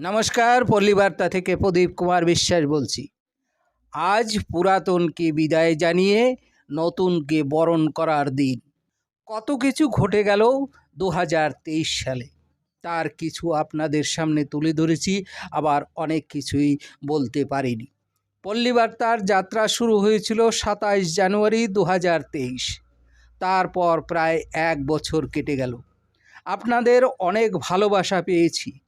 নমস্কার, পল্লীবার্তা থেকে প্রদীপ কুমার বিশ্বাস বলছি। আজ পুরাতনকে বিদায় জানিয়ে নতুনকে বরণ করার দিন। কত কিছু ঘটে গেল দু হাজার তেইশ সালে। তার কিছু আপনাদের সামনে তুলে ধরেছি, আবার অনেক কিছুই বলতে পারিনি। পল্লীবার্তার যাত্রা শুরু হয়েছিল সাতাইশ জানুয়ারি দু হাজার তেইশ। তারপর প্রায় এক বছর কেটে গেল। আপনাদের অনেক ভালোবাসা পেয়েছি।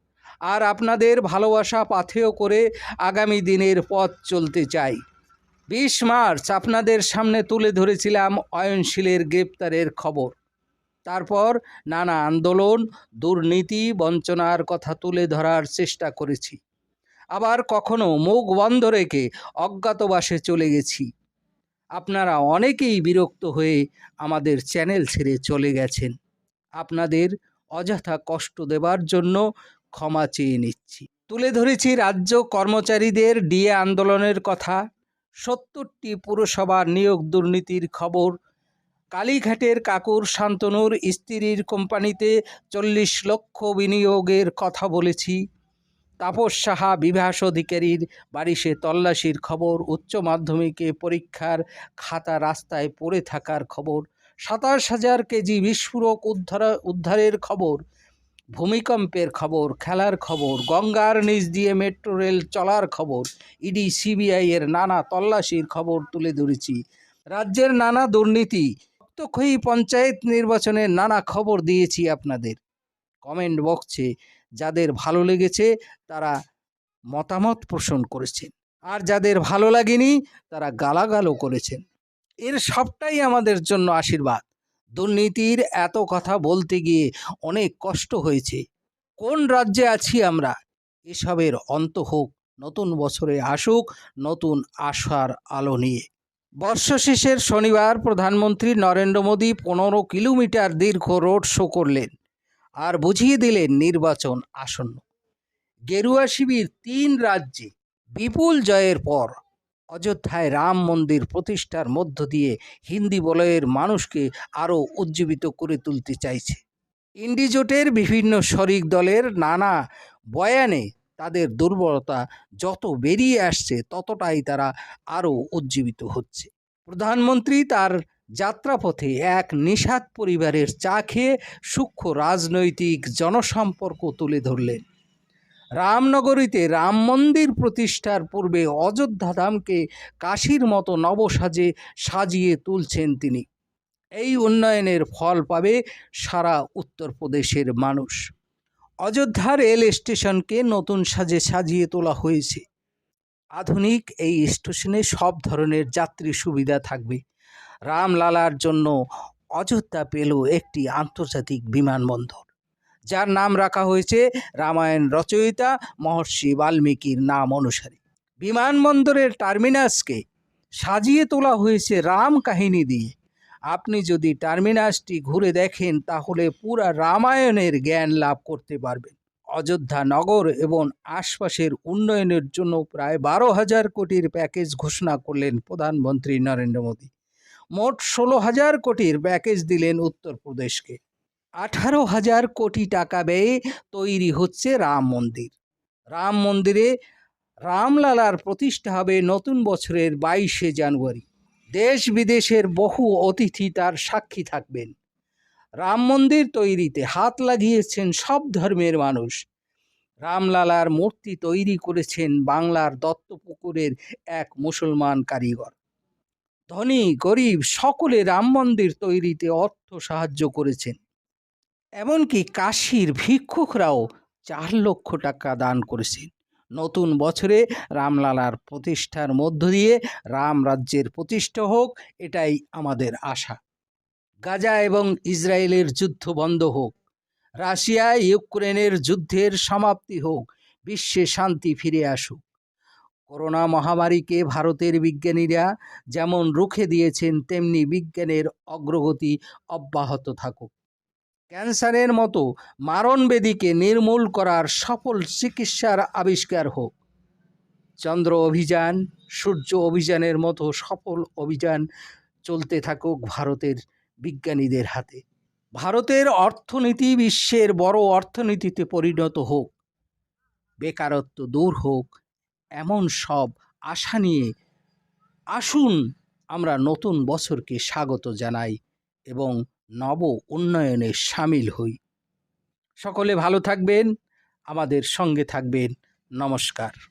আর আপনাদের ভালোবাসা পাথেয় করে আগামী দিনের পথ চলতে চাই। বিশ মার্চ আপনাদের সামনে তুলে ধরেছিলাম অয়নশীলের গ্রেপ্তারের খবর। তারপর নানা আন্দোলন, দুর্নীতি, বঞ্চনার কথা তুলে ধরার চেষ্টা করেছি। আবার কখনো মুখ বন্ধ রেখে অজ্ঞাতবাসে চলে গেছি। আপনারা অনেকেই বিরক্ত হয়ে আমাদের চ্যানেল ছেড়ে চলে গেছেন। আপনাদের অযথা কষ্ট দেবার জন্য ক্ষমা চেয়ে নিচ্ছি। তুলে ধরেছি রাজ্য কর্মচারীদের ডিএ আন্দোলনের কথা। সত্তরটি পুরসভার নিয়োগ দুর্নীতির খবর। কালীঘাটের কাকুর শান্তনুর স্ত্রীর কোম্পানিতে চল্লিশ লক্ষ বিনিয়োগের কথা বলেছি। তাপস সাহা, বিভাস অধিকারীর বারিশে তল্লাশির খবর। উচ্চ মাধ্যমিকে পরীক্ষার খাতা রাস্তায় পড়ে থাকার খবর। সাতাশ হাজার কেজি বিস্ফোরক উদ্ধার, উদ্ধারের খবর। ভূমিকম্পের খবর, খেলার খবর, গঙ্গার নিচ দিয়ে মেট্রো রেল চলার খবর ইডি সিবিআই এর নানা তল্লাশির খবর তুলে ধরেছি। রাজ্যের নানা দুর্নীতি রক্তক্ষয়ী পঞ্চায়েত নির্বাচনের নানা খবর দিয়েছি আপনাদের। কমেন্ট বক্সে যাদের ভালো লেগেছে, তারা মতামত পোষণ করেছেন। আর যাদের ভালো লাগেনি, তারা গালাগালও করেছেন। এর সবটাই আমাদের জন্য আশীর্বাদ। দুর্নীতির এত কথা বলতে গিয়ে অনেক কষ্ট হয়েছে। কোন রাজ্যে আছি আমরা? এসবের অন্ত হোক, নতুন বছরে আসুক, নতুন আশার আলো নিয়ে। বর্ষ শেষের শনিবার প্রধানমন্ত্রী নরেন্দ্র মোদী পনেরো কিলোমিটার দীর্ঘ রোড শো করলেন আর বুঝিয়ে দিলেন নির্বাচন আসন্ন। গেরুয়া শিবির তিন রাজ্যে বিপুল জয়ের পর অযোধ্যায় রাম মন্দির প্রতিষ্ঠার মধ্য দিয়ে হিন্দি বলয়ের মানুষকে আরও উজ্জীবিত করে তুলতে চাইছে। ইন্ডিজোটের বিভিন্ন শরিক দলের নানা বয়ানে তাদের দুর্বলতা যত বেরিয়ে আসছে ততটাই তারা আরও উজ্জীবিত হচ্ছে। প্রধানমন্ত্রী তার যাত্রাপথে এক নিষাদ পরিবারের চা খেয়ে সূক্ষ্ম রাজনৈতিক জনসম্পর্ক তুলে ধরলেন। রামনগরীতে রাম মন্দির প্রতিষ্ঠার পূর্বে অযোধ্যা ধামকে কাশীর মতো নবসাজে সাজিয়ে তুলছেন তিনি। এই উন্নয়নের ফল পাবে সারা উত্তরপ্রদেশের মানুষ। অযোধ্যা রেল স্টেশনকে নতুন সাজে সাজিয়ে তোলা হয়েছে। আধুনিক এই স্টেশনে সব ধরনের যাত্রী সুবিধা থাকবে। রামলালার জন্য অযোধ্যা পেল একটি আন্তর্জাতিক বিমানবন্দর। যার নাম রাখা হয়েছে রামায়ণ রচয়িতা মহর্ষি বাল্মীকির নাম অনুসারে। বিমানবন্দরের টার্মিনাসকে সাজিয়ে তোলা হয়েছে রাম কাহিনী দিয়ে। আপনি যদি টার্মিনাসটি ঘুরে দেখেন, তাহলে পুরা রামায়ণের জ্ঞান লাভ করতে পারবেন। অযোধ্যা নগর এবং আশপাশের উন্নয়নের জন্য প্রায় বারো হাজার কোটির প্যাকেজ ঘোষণা করলেন প্রধানমন্ত্রী নরেন্দ্র মোদী। মোট ষোলো হাজার কোটির প্যাকেজ দিলেন উত্তরপ্রদেশকে। আঠারো হাজার কোটি টাকা ব্যয়ে তৈরি হচ্ছে রাম মন্দির। রাম মন্দিরে রামলালার প্রতিষ্ঠা হবে নতুন বছরের বাইশে জানুয়ারি। দেশ বিদেশের বহু অতিথি তার সাক্ষী থাকবেন। রাম মন্দির তৈরিতে হাত লাগিয়েছেন সব ধর্মের মানুষ। রামলালার মূর্তি তৈরি করেছেন বাংলার দত্তপুকুরের এক মুসলমান কারিগর। ধনী, গরিব সকলে রাম মন্দির তৈরিতে অর্থ সাহায্য করেছেন। এমনকি কাশীর ভিক্ষুকরাও চার লক্ষ টাকা দান করেছেন। নতুন বছরে রামলালার প্রতিষ্ঠার মধ্য দিয়ে রাম রাজ্যের প্রতিষ্ঠা হোক, এটাই আমাদের আশা। গাজা এবং ইসরায়েলের যুদ্ধ বন্ধ হোক, রাশিয়া ইউক্রেনের যুদ্ধের সমাপ্তি হোক, বিশ্বে শান্তি ফিরে আসুক। করোনা মহামারীকে ভারতের বিজ্ঞানীরা যেমন রুখে দিয়েছেন, তেমনি বিজ্ঞানের অগ্রগতি অব্যাহত থাকুক। ক্যান্সারের মতো মারণবেদীকে নির্মূল করার সফল চিকিৎসার আবিষ্কার হোক। চন্দ্র অভিযান, সূর্য অভিযানের মতো সফল অভিযান চলতে থাকুক ভারতের বিজ্ঞানীদের হাতে। ভারতের অর্থনীতি বিশ্বের বড় অর্থনীতিতে পরিণত হোক, বেকারত্ব দূর হোক, এমন সব আশা নিয়ে আসুন আমরা নতুন বছরকে স্বাগত জানাই এবং নব উন্নয়নে সামিল হই। সকলে ভালো থাকবেন আমাদের সঙ্গে থাকবেন। নমস্কার।